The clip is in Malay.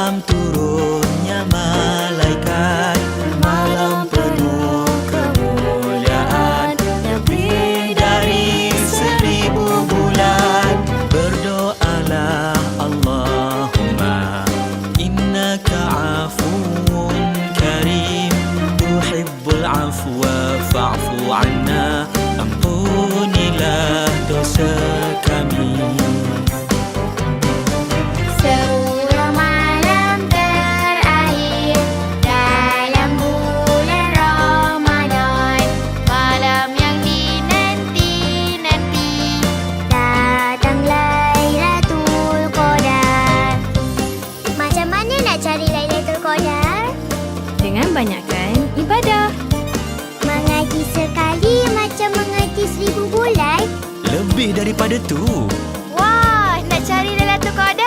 dalam turunnya malaikat. Malam penuh kemuliaan lebih dari seribu bulan. Berdoalah Allahumma innaka afuun karim. Tuhibbul afwa fa'fu 'anna ampunilah dosa. dan ibadah. Mengaji sekali macam mengaji seribu bulan. Lebih daripada tu. Wah, nak cari Lailatul kau.